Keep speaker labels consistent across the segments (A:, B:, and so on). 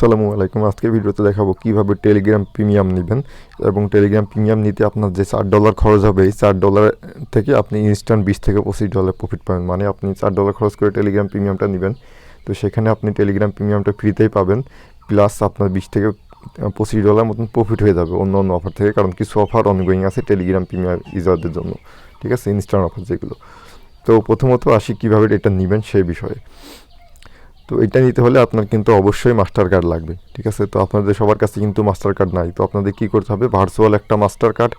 A: আসসালামু আলাইকুম। আজকে ভিডিওতে দেখাবো কীভাবে টেলিগ্রাম প্রিমিয়াম নেবেন এবং টেলিগ্রাম প্রিমিয়াম নিতে আপনার যে চার ডলার খরচ হবে, এই চার ডলার থেকে আপনি ইনস্ট্যান্ট বিশ থেকে পঁচিশ ডলার প্রফিট পাবেন। মানে আপনি চার ডলার খরচ করে টেলিগ্রাম প্রিমিয়ামটা নেবেন। তো সেখানে আপনি টেলিগ্রাম প্রিমিয়ামটা ফ্রিতেই পাবেন। প্লাস আপনার বিশ থেকে পঁচিশ ডলার মতন প্রফিট হয়ে যাবে অন্য অন্য অফার থেকে। কারণ কিছু অফার অনগোয়িং আছে টেলিগ্রাম প্রিমিয়াম ইউজারদের জন্য। ঠিক আছে? ইনস্ট্যান্ট অফার যেগুলো। তো প্রথমত আসি কীভাবে এটা নেবেন সেই বিষয়ে। তো এটা নিতে হলে আপনার কিন্তু অবশ্যই মাস্টার কার্ড লাগবে, ঠিক আছে? তো আপনাদের সবার কাছে কিন্তু মাস্টার কার্ড নাই, তো আপনাদের কী করতে হবে? ভার্চুয়াল একটা মাস্টার কার্ড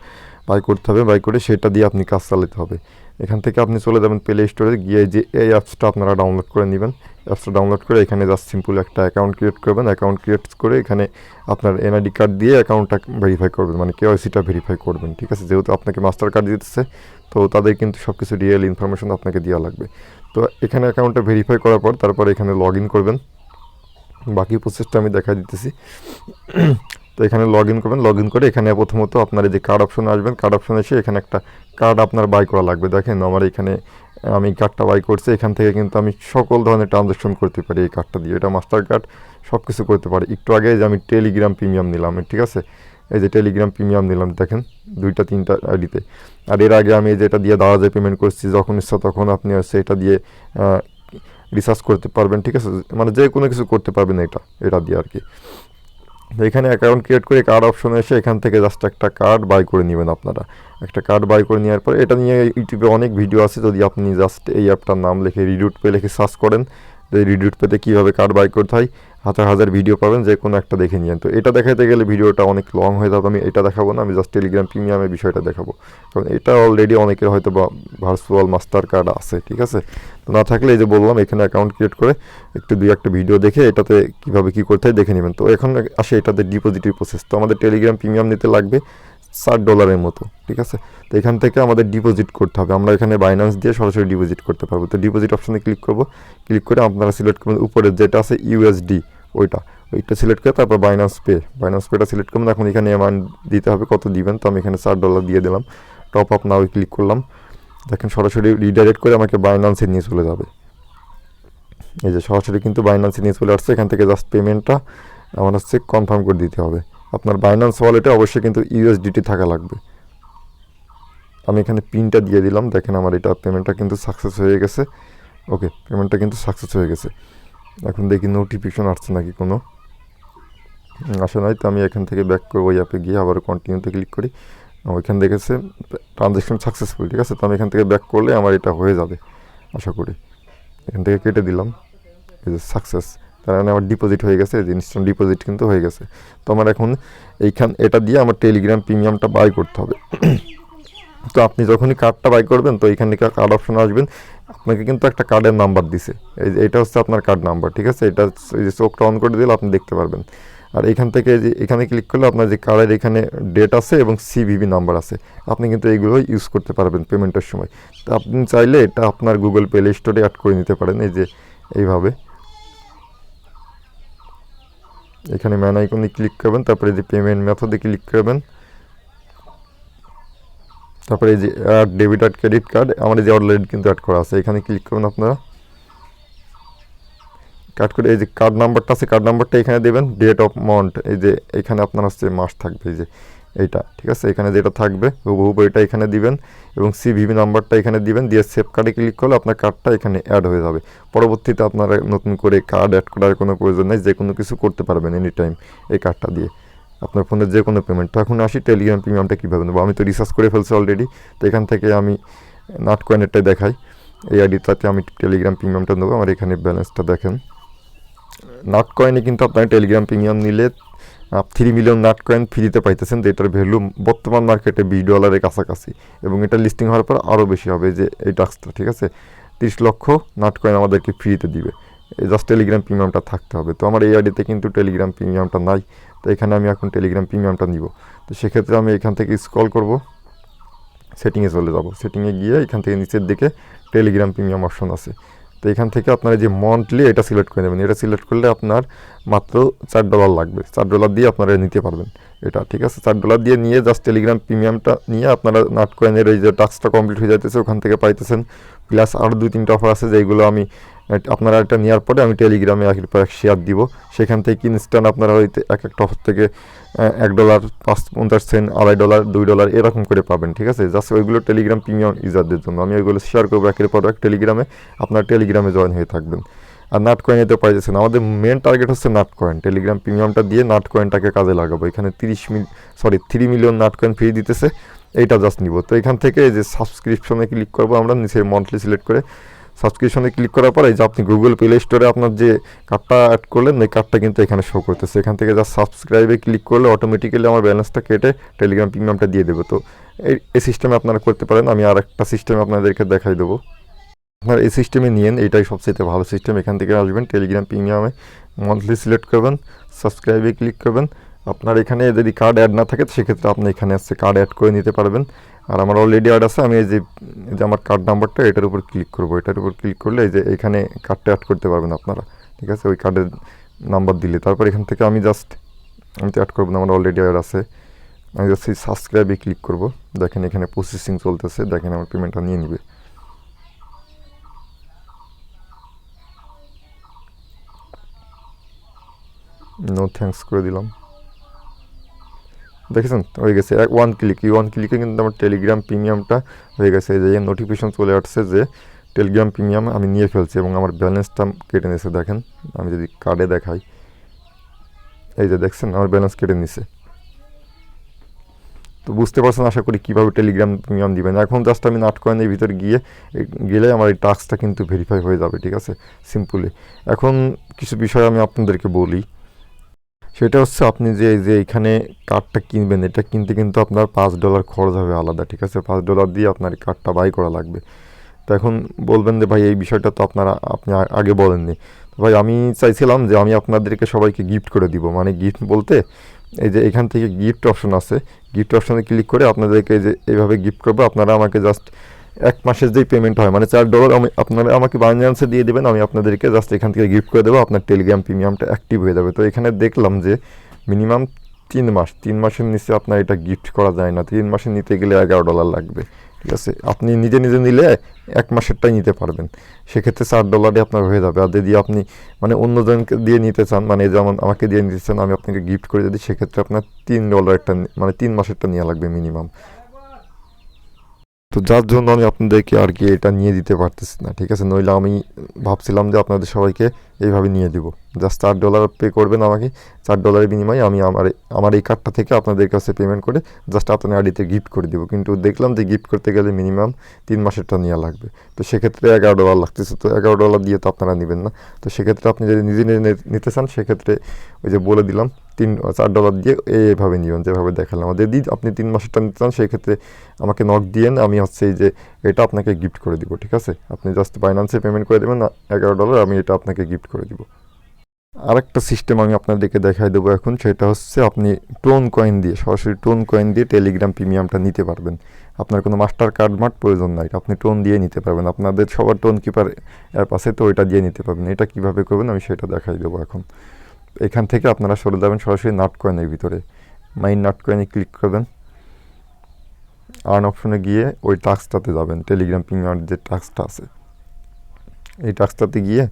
A: বাই করতে হবে বাই করে সেটা দিয়ে আপনি কাজ চালাতে হবে। এখান থেকে আপনি চলে যাবেন প্লে স্টোরে গিয়ে যে এই অ্যাপসটা আপনারা ডাউনলোড করে নেবেন অ্যাপসটা ডাউনলোড করে এখানে জাস্ট সিম্পল একটা অ্যাকাউন্ট ক্রিয়েট করবেন অ্যাকাউন্ট ক্রিয়েট করে এখানে আপনার এনআইডি কার্ড দিয়ে অ্যাকাউন্টটা ভেরিফাই করবেন মানে কেওয়াইসিটা ভেরিফাই করবেন, ঠিক আছে? যেহেতু আপনাকে মাস্টার কার্ড দিতেছে, তো তাদের কিন্তু সব কিছু রিয়েল ইনফরমেশন আপনাকে দেওয়া লাগবে। তো এখানে অ্যাকাউন্টটা ভেরিফাই করার পর তারপর এখানে লগ করবেন। বাকি প্রসেসটা আমি দেখা দিতেছি। তো এখানে লগ ইন করবেন। লগ ইন করে এখানে প্রথমত আপনার এই যে কার্ড অপশনে আসবেন। কার্ড অপশনে এসে এখানে একটা কার্ড আপনার বাই করা লাগবে। দেখেন আমার এখানে আমি কার্ডটা বাই করছি। এখান থেকে কিন্তু আমি সকল ধরনের ট্রানজ্যাকশন করতে পারি এই কার্ডটা দিয়ে। এটা মাস্টার কার্ড সব কিছু করতে পারি। একটু আগে যে আমি টেলিগ্রাম প্রিমিয়াম নিলাম, ঠিক আছে? এই যে টেলিগ্রাম প্রিমিয়াম নিলাম, দেখেন, দুইটা, তিনটা আইডিতে আর এর আগে আমি যেটা দিয়ে দাওয়াজে পেমেন্ট করছি, যখন ইচ্ছা তখন আপনি হচ্ছে এটা দিয়ে রিসার্চ করতে পারবেন, ঠিক আছে? মানে যে কোনো কিছু করতে পারবেন এটা এটা দিয়ে আর কি। এখানে অ্যাকাউন্ট ক্রিয়েট করে কার্ড অপশনে এসে এখান থেকে জাস্ট একটা কার্ড বাই করে নেবেন আপনারা। একটা কার্ড বাই করে নেওয়ার পর এটা নিয়ে ইউটিউবে অনেক ভিডিও আছে, যদি আপনি জাস্ট এই অ্যাপটার নাম লিখে রিডিউট পে লিখে সার্চ করেন যে রিডিউট পেতে কীভাবে কার্ড বাই করতে হয় হাজার হাজার ভিডিও পাবেন যে কোনো একটা দেখে নিয়েন। তো এটা দেখাতে গেলে ভিডিওটা অনেক লং হয়ে যাবে, আমি এটা দেখাবো না, আমি জাস্ট টেলিগ্রাম প্রিমিয়ামের বিষয়টা দেখাবো। কারণ এটা অলরেডি অনেকের হয়তো বা ভার্চুয়াল মাস্টার কার্ড আছে, ঠিক আছে? তো না থাকলে এই যে বললাম, এখানে অ্যাকাউন্ট ক্রিয়েট করে একটু দুই একটা ভিডিও দেখে এটাতে কীভাবে কী করতে হয় দেখে নেবেন। তো এখন আসে এটাতে ডিপোজিটের প্রসেস তো আমাদের টেলিগ্রাম প্রিমিয়াম নিতে লাগবে। ষাট ডলারের মতো, ঠিক আছে? তো এখান থেকে আমাদের ডিপোজিট করতে হবে। আমরা এখানে বাইন্যান্স দিয়ে সরাসরি ডিপোজিট করতে পারব। তো ডিপোজিট অপশানে ক্লিক করব। ক্লিক করে আপনারা সিলেক্ট করবেন। উপরে যেটা আছে ইউএসডি ওইটা। ওইটা সিলেক্ট করে তারপর বাইন্যান্স পে বাইন্যান্স পেটা সিলেক্ট করবেন। এখন এখানে অ্যামাউন্ট দিতে হবে। কত দিবেন? তো আমি এখানে চার ডলার দিয়ে দিলাম। টপ আপ নাও ক্লিক করলাম। দেখেন সরাসরি রিডাইরেক্ট করে আমাকে বাইন্যান্সে নিয়ে চলে যাবে। এই যে সরাসরি কিন্তু বাইন্যান্সে নিয়ে চলে আসছে। এখান থেকে জাস্ট পেমেন্টটা আমার হচ্ছে কনফার্ম করে দিতে হবে। আপনার বাইন্যান্স ওয়ালেটে অবশ্যই কিন্তু ইউএসডিটি থাকা লাগবে। আমি এখানে পিনটা দিয়ে দিলাম। দেখেন আমার এটা পেমেন্টটা কিন্তু সাকসেস হয়ে গেছে। ওকে পেমেন্টটা কিন্তু সাকসেস হয়ে গেছে। এখন দেখি নোটিফিকেশন আসছে নাকি কোনো। আসে নাই, তো আমি এখান থেকে ব্যাক করব ওই অ্যাপে গিয়ে। আবার কন্টিনিউতে ক্লিক করি। ওইখান দেখেছে ট্রানজ্যাকশন সাকসেসফুল ঠিক আছে? তো আমি এখান থেকে ব্যাক করলে আমার এটা হয়ে যাবে, আশা করি। এখান থেকে কেটে দিলাম। সাকসেস তার মানে আমার ডিপোজিট হয়ে গেছে ইনস্ট্যান্ট ডিপোজিট কিন্তু হয়ে গেছে। তো আমার এখন এইখান, এটা দিয়ে আমার টেলিগ্রাম প্রিমিয়ামটা বাই করতে হবে। তো আপনি যখনই কার্ডটা বাই করবেন, তো এখান থেকে কার্ড অপশন আসবেন। আপনাকে কিন্তু একটা কার্ডের নাম্বার দিছে। এই এটা হচ্ছে আপনার কার্ড নাম্বার ঠিক আছে? এটা যে চোখটা অন করে দিলে আপনি দেখতে পারবেন। আর এখান থেকে যে, এখানে ক্লিক করলে আপনার যে কার্ডের এখানে ডেট আছে এবং সিভিভি নাম্বার আছে। আপনি কিন্তু এইগুলো ইউজ করতে পারবেন পেমেন্টের সময়। তো আপনি চাইলে এটা আপনার গুগল প্লে স্টোরে অ্যাড করে নিতে পারেন। এই যে, এইভাবে। এখানে ম্যান আইকনে ক্লিক করবেন, তারপরে যে পেমেন্ট মেথডে ক্লিক করবেন। তারপরে যে অ্যাড ডেবিট আর ক্রেডিট কার্ড আমাদের যে অলরেডি কিন্তু অ্যাড করা আছে, এখানে ক্লিক করবেন আপনারা। কাট করে এই যে কার্ড নাম্বারটা আছে কার্ড নাম্বারটা এখানে দেবেন ডেট অফ মান্থ এই যে এখানে আপনার হচ্ছে মাস থাকবে, এই যে এইটা, ঠিক আছে? এখানে যেটা থাকবে, হুবহু এটা এখানে দিবেন এবং সিভিভি নাম্বারটা এখানে দিবেন, দিয়ে সেভ কার্ডে ক্লিক করলে আপনার কার্ডটা এখানে অ্যাড হয়ে যাবে। পরবর্তীতে আপনারা নতুন করে কার্ড অ্যাড করার কোনো প্রয়োজন নেই, যে কোনো কিছু করতে পারবেন এনি টাইম এই কার্ডটা দিয়ে। আপনার ফোনের যে কোনো পেমেন্ট তো এখন আসি টেলিগ্রাম প্রিমিয়ামটা কীভাবে নেব? আমি তো রিসার্চ করে ফেলছি অলরেডি তো এখান থেকে আমি নাট কয়েনেরটাই দেখাই। এই আইডিটাতে আমি টেলিগ্রাম প্রিমিয়ামটা নেব, আমার এখানে ব্যালেন্সটা দেখেন। নাট কয়েনে কিন্তু আপনার টেলিগ্রাম প্রিমিয়াম নিলে থ্রি মিলিয়ন নাট কয়েন ফ্রিতে পাইতেছেন তো এটার ভ্যালু বর্তমান মার্কেটে বিশ ডলারের কাছাকাছি। এবং এটা লিস্টিং হওয়ার পর আরও বেশি হবে যে এই টাস্কটা ঠিক আছে? তিরিশ লক্ষ নাট কয়েন আমাদেরকে ফ্রিতে দিবে। জাস্ট টেলিগ্রাম প্রিমিয়ামটা থাকতে হবে। তো আমার এই আইডিতে কিন্তু টেলিগ্রাম প্রিমিয়ামটা নাই। তো এখানে আমি এখন টেলিগ্রাম প্রিমিয়ামটা নিব। তো সেক্ষেত্রে আমি এখান থেকে স্ক্রল করব। সেটিংয়ে চলে যাব। সেটিংয়ে গিয়ে এখান থেকে নিচের দিকে টেলিগ্রাম প্রিমিয়াম অপশন আছে। তো এখান থেকে আপনারা যে মন্থলি এটা সিলেক্ট করে নেবেন। এটা সিলেক্ট করলে আপনার মাত্র চার ডলার লাগবে। চার ডলার দিয়ে আপনারা নিতে পারবেন। এটা ঠিক আছে চার ডলার দিয়ে নিয়ে জাস্ট টেলিগ্রাম প্রিমিয়ামটা নিয়ে আপনারা নাট কয়েনের এই যে টাস্কটা কমপ্লিট হয়ে যাইতেছে, ওখান থেকে পাইতেছেন। প্লাস আরও দুই, তিনটা অফার আছে যেগুলো আমি আপনারা এটা নেওয়ার পরে আমি টেলিগ্রামে একের পর এক শেয়ার দিব। সেখান থেকে ইনস্ট্যান্ট আপনারা হয়তো এক একটা অফার থেকে এক ডলার পাঁচ, পঞ্চাশ সেন্ট আড়াই ডলার দুই ডলার এরকম করে পাবেন, ঠিক আছে? জাস্ট ওইগুলো টেলিগ্রাম প্রিমিয়াম ইউজারদের জন্য। আমি ওইগুলো শেয়ার করব একের পর এক টেলিগ্রামে আপনার টেলিগ্রামে জয়েন হয়ে থাকবেন। আর নাট কয়েন এতে পাইতেছেন আমাদের মেন টার্গেট হচ্ছে নাট কয়েন টেলিগ্রাম প্রিমিয়ামটা দিয়ে নাট কয়েনটাকে কাজে লাগাবো। এখানে তিরিশ mil sorry three million Not coin free দিতেছে। এইটা জাস্ট নিব। তো এখান থেকে এই যে সাবস্ক্রিপশনে ক্লিক করব আমরা, নিচে মান্থলি সিলেক্ট করে সাবস্ক্রিপশনে ক্লিক করার পরে যে আপনি গুগল প্লে স্টোরে আপনার যে কার্ডটা অ্যাড করলেন, ওই কার্ডটা কিন্তু এখানে শো করতেছে। এখান থেকে যা সাবস্ক্রাইবে ক্লিক করলে অটোমেটিক্যালি আমার ব্যালেন্সটা কেটে টেলিগ্রাম প্রিমিয়ামটা দিয়ে দেবো। তো এই সিস্টেমে আপনারা করতে পারেন। আমি আর একটা সিস্টেম আপনাদেরকে দেখাই দেবো। আপনার এই সিস্টেমে নিয়েন এটাই সবচেয়ে ভালো সিস্টেম এখান থেকে আসবেন টেলিগ্রাম প্রিমিয়ামে মান্থলি সিলেক্ট করবেন সাবস্ক্রাইবে ক্লিক করবেন। আপনার এখানে যদি কার্ড অ্যাড না থাকে, সেক্ষেত্রে আপনি এখানে আসছে কার্ড অ্যাড করে নিতে পারবেন। আর আমার অলরেডি অ্যাড আছে, আমি এই যে যে আমার কার্ড নাম্বারটা এটার উপর ক্লিক করব। এটার উপর ক্লিক করলে এই যে, এখানে কার্ডটা অ্যাড করতে পারবেন আপনারা। ঠিক আছে? ওই কার্ডের নাম্বার দিলে। তারপর এখান থেকে আমি জাস্ট আমি তো অ্যাড করব না, আমার অলরেডি অ্যাড আছে। আমি জাস্ট এই সাবস্ক্রাইবে ক্লিক করব। দেখেন এখানে প্রসেসিং চলতেছে। দেখেন আমার পেমেন্টটা নিয়ে নিবে। নো থ্যাঙ্কস করে দিলাম। দেখেছেন? হয়ে গেছে। এক ওয়ান ক্লিক এই ওয়ান ক্লিকে কিন্তু আমার টেলিগ্রাম প্রিমিয়ামটা হয়ে গেছে। যে নোটিফিকেশন চলে আসছে যে টেলিগ্রাম প্রিমিয়াম আমি নিয়ে ফেলছি এবং আমার ব্যালেন্সটা কেটে নিয়েছে, দেখেন। আমি যদি কার্ডে দেখাই। এই যে দেখছেন? আমার ব্যালেন্স কেটে নিছে তো বুঝতে পারছেন আশা করি কীভাবে টেলিগ্রাম প্রিমিয়াম দিবেন। এখন জাস্ট আমি নাট কয়েনের ভিতরে গিয়ে গেলে আমার এই টাস্কটা কিন্তু ভেরিফাই হয়ে যাবে, ঠিক আছে? সিম্পলি এখন কিছু বিষয় আমি আপনাদেরকে বলি। সেটা হচ্ছে আপনি যে যে এখানে কার্ডটা কিনবেন, এটা কিনতে কিন্তু আপনার পাঁচ ডলার খরচ হবে আলাদা, ঠিক আছে? পাঁচ ডলার দিয়ে আপনার কার্ডটা বাই করা লাগবে। তো এখন বলবেন যে, ভাই, এই বিষয়টা তো আপনারা, আপনি আগে বলেননি। ভাই, আমি চাইছিলাম যে, আমি আপনাদেরকে সবাইকে গিফট করে দিব। মানে গিফট বলতে, এই যে এখান থেকে গিফট অপশন আছে। গিফট অপশনে ক্লিক করে আপনাদেরকে যে এইভাবে গিফট করব। আপনারা আমাকে জাস্ট এক মাসের যেই পেমেন্ট হয় মানে চার ডলার আমি আপনারা আমাকে বাইন্যান্সে দিয়ে দেবেন, আমি আপনাদেরকে জাস্ট এখান থেকে গিফট করে দেবো, আপনার টেলিগ্রাম প্রিমিয়ামটা অ্যাক্টিভ হয়ে যাবে। তো এখানে দেখলাম যে মিনিমাম তিন মাস, তিন মাসের নিচে আপনার এটা গিফট করা যায় না। তিন মাসে নিতে গেলে এগারো ডলার লাগবে, ঠিক আছে? আপনি নিজে নিজে নিলে এক মাসেরটাই নিতে পারবেন। সেক্ষেত্রে চার ডলারে আপনার হয়ে যাবে। আর যদি আপনি মানে অন্যজনকে দিয়ে নিতে চান মানে যেমন আমাকে দিয়ে নিতে চান, আমি আপনাকে গিফট করে যদি, সেক্ষেত্রে আপনার তিন ডলারটা মানে তিন মাসেরটা নেওয়া লাগবে মিনিমাম তো যার জন্য আমি আপনাদেরকে আর কি এটা নিয়ে দিতে পারতেছি না, ঠিক আছে? নইলে আমি ভাবছিলাম যে আপনাদের সবাইকে এইভাবে নিয়ে দিব। জাস্ট চার ডলার পে করবেন আমাকে। চার ডলারের বিনিময়ে আমি আমার আমার এই কার্ডটা থেকে আপনাদের কাছে পেমেন্ট করে জাস্ট আপনার আইডিতে গিফট করে দিব। কিন্তু দেখলাম যে গিফট করতে গেলে মিনিমাম তিন মাসেরটা নেওয়া লাগবে। তো সেক্ষেত্রে এগারো ডলার লাগতেছে। তো এগারো ডলার দিয়ে তো আপনারা নেবেন না। তো সেক্ষেত্রে আপনি যদি নিজে নিজে নিতে চান, সেক্ষেত্রে ওই যে বলে দিলাম, তিন, চার ডলার দিয়ে এইভাবে নিবেন, যেভাবে দেখালাম। যদি আপনি তিন মাসেরটা নিতে চান, সেক্ষেত্রে আমাকে নক দিয়েন আমি হচ্ছে এই যে এটা আপনাকে গিফট করে দিব, ঠিক আছে? আপনি জাস্ট বাইন্যান্সে পেমেন্ট করে দেবেন, এগারো ডলার আমি এটা আপনাকে গিফট করে দিব। আরেকটা সিস্টেম আমি আপনাদেরকে দেখাই দেবো এখন, সেটা হচ্ছে আপনি টোন কয়েন দিয়ে, সরাসরি টোন কয়েন দিয়ে টেলিগ্রাম প্রিমিয়ামটা নিতে পারবেন। আপনার কোনো মাস্টার কার্ড মার্ট প্রয়োজন নাই, আপনি টোন দিয়ে নিতে পারবেন। আপনাদের সবার টোন কিপার অ্যাপ আছে, তো ওইটা দিয়ে নিতে পারবেন। এটা কীভাবে করবেন আমি সেটা দেখাই দেবো এখন। এখান থেকে আপনারা সরে যাবেন সরাসরি নাট কয়েনের ভিতরে। মাইন নাট কয়েনে ক্লিক করবেন। আর্ন অপশনে গিয়ে ওই টাস্কটাতে যাবেন টেলিগ্রাম প্রিমিয়ার যে টাস্কটা আছে। এই টাস্কটাতে গিয়ে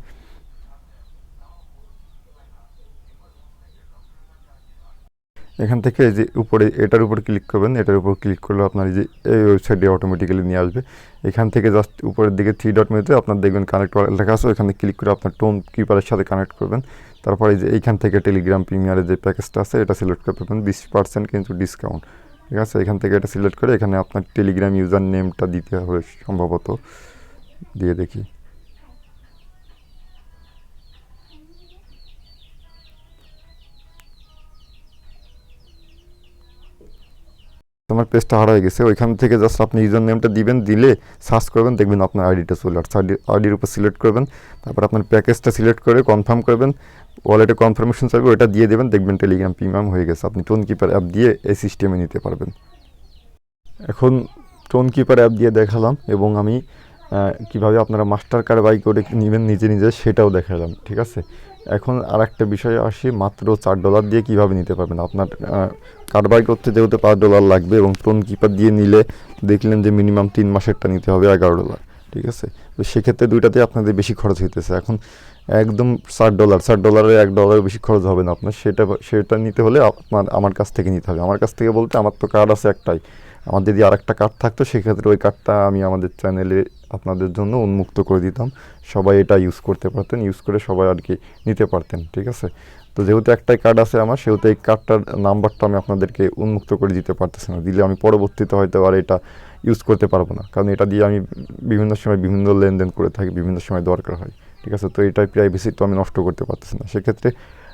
A: এখান থেকে এই যে উপরে, এটার উপর ক্লিক করবেন, এটার উপর ক্লিক করলে আপনার এই যে এই ওয়েবসাইটে অটোমেটিক্যালি নিয়ে আসবে। এখান থেকে জাস্ট উপরের দিকে থ্রি ডট মেতে আপনার দেখবেন কানেক্ট লেখা আছে ওখানে ক্লিক করে আপনার টোন কিপারের সাথে কানেক্ট করবেন। তারপরে যে এইখান থেকে টেলিগ্রাম প্রিমিয়ারের যে প্যাকেজটা আছে, এটা সিলেক্ট করে পাবেন বিশ পার্সেন্ট কিন্তু ডিসকাউন্ট ঠিক আছে? এখান থেকে এটা সিলেক্ট করে এখানে আপনার টেলিগ্রাম ইউজার নেমটা দিতে হবে সম্ভবত। দিয়ে দেখি। তোমার পেজটা হারাই গেছে, ওইখান থেকে জাস্ট আপনি ইউজার নেমটা দিবেন, দিলে সার্চ করবেন, দেখবেন আপনার আইডিটা চলে আসছে। আইডি আইডির উপর সিলেক্ট করবেন, তারপর আপনার প্যাকেজটা সিলেক্ট করে কনফার্ম করবেন ওয়ালেটে কনফার্মেশন চাইবে ওটা দিয়ে দেবেন, দেখবেন টেলিগ্রাম প্রিমিয়াম হয়ে গেছে। আপনি টোন কিপার অ্যাপ দিয়ে এই সিস্টেমে নিতে পারবেন। এখন টোন কিপার অ্যাপ দিয়ে দেখালাম এবং আমি কীভাবে আপনারা মাস্টার কার্ড বাই করে নেবেন নিজে নিজে, সেটাও দেখালাম, ঠিক আছে? এখন আর একটা বিষয়ে আসি, মাত্র চার ডলার দিয়ে কীভাবে নিতে পারবেন? আপনার কারবার করতে যেহেতু পাঁচ ডলার লাগবে এবং টোন কিপার দিয়ে নিলে দেখলেন যে মিনিমাম তিন মাসেরটা নিতে হবে এগারো ডলার ঠিক আছে? তো সেক্ষেত্রে দুইটাতে আপনাদের বেশি খরচ হইতেছে। এখন একদম ষাট ডলার ষাট ডলারে এক ডলারের বেশি খরচ হবে না আপনার। সেটা সেটা নিতে হলে আপনার, আমার কাছ থেকে নিতে হবে। আমার কাছ থেকে বলতে আমার তো কার্ড আছে একটাই। আমার যদি আর একটা কার্ড থাকতো, সেক্ষেত্রে ওই কার্ডটা আমি আমাদের চ্যানেলে আপনাদের জন্য উন্মুক্ত করে দিতাম। সবাই এটা ইউজ করতে পারতেন ইউজ করে সবাই আর কি নিতে পারতেন, ঠিক আছে? তো যেহেতু একটাই কার্ড আছে আমার, সেহেতু এই কার্ডটার নাম্বারটা আমি আপনাদেরকে উন্মুক্ত করে দিতে পারতেছি না। দিলে আমি পরবর্তীতে হয়তো আর এটা ইউজ করতে পারব না। কারণ এটা দিয়ে আমি বিভিন্ন সময় বিভিন্ন লেনদেন করে থাকি, বিভিন্ন সময় দরকার হয়, ঠিক আছে? তো এটাই প্রাইভেসি তো আমি নষ্ট করতে পারতেছি না। সেক্ষেত্রে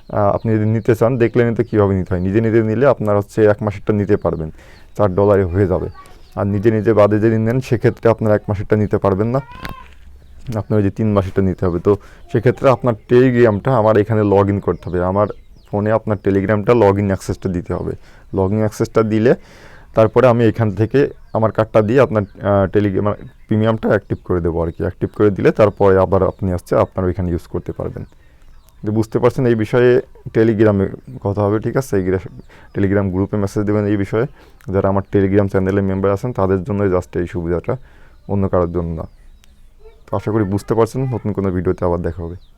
A: আপনি যদি নিতে চান, দেখলে নিতে কীভাবে নিতে হয়? নিজে নিজে নিলে আপনার হচ্ছে এক মাসেরটা নিতে পারবেন। চার ডলারে হয়ে যাবে। আর নিজে নিজে বাদে যদি নেন, সেক্ষেত্রে আপনার এক মাসেরটা নিতে পারবেন না। আপনার যে তিন মাসেরটা নিতে হবে। তো সেক্ষেত্রে আপনার টেলিগ্রামটা আমার এখানে লগ ইন করতে হবে। আমার ফোনে আপনার টেলিগ্রামটা লগ ইন অ্যাক্সেসটা দিতে হবে। লগ ইন অ্যাক্সেসটা দিলে তারপরে আমি এখান থেকে আমার কার্ডটা দিয়ে আপনার টেলিগ্রাম প্রিমিয়ামটা অ্যাক্টিভ করে দেবো আর কি। অ্যাক্টিভ করে দিলে তারপরে আবার আপনি আসছে আপনার ওইখানে ইউজ করতে পারবেন। তো বুঝতে পারছেন এই বিষয়ে টেলিগ্রামে কথা হবে, ঠিক আছে? এই গ্রা- টেলিগ্রাম গ্রুপে মেসেজ দেবেন এই বিষয়ে। যারা আমার টেলিগ্রাম চ্যানেলে মেম্বার আছেন, তাদের জন্য জাস্ট এই সুবিধাটা, অন্য কারোর জন্য না। তো আশা করি বুঝতে পারছেন, নতুন কোনো ভিডিওতে আবার দেখা হবে।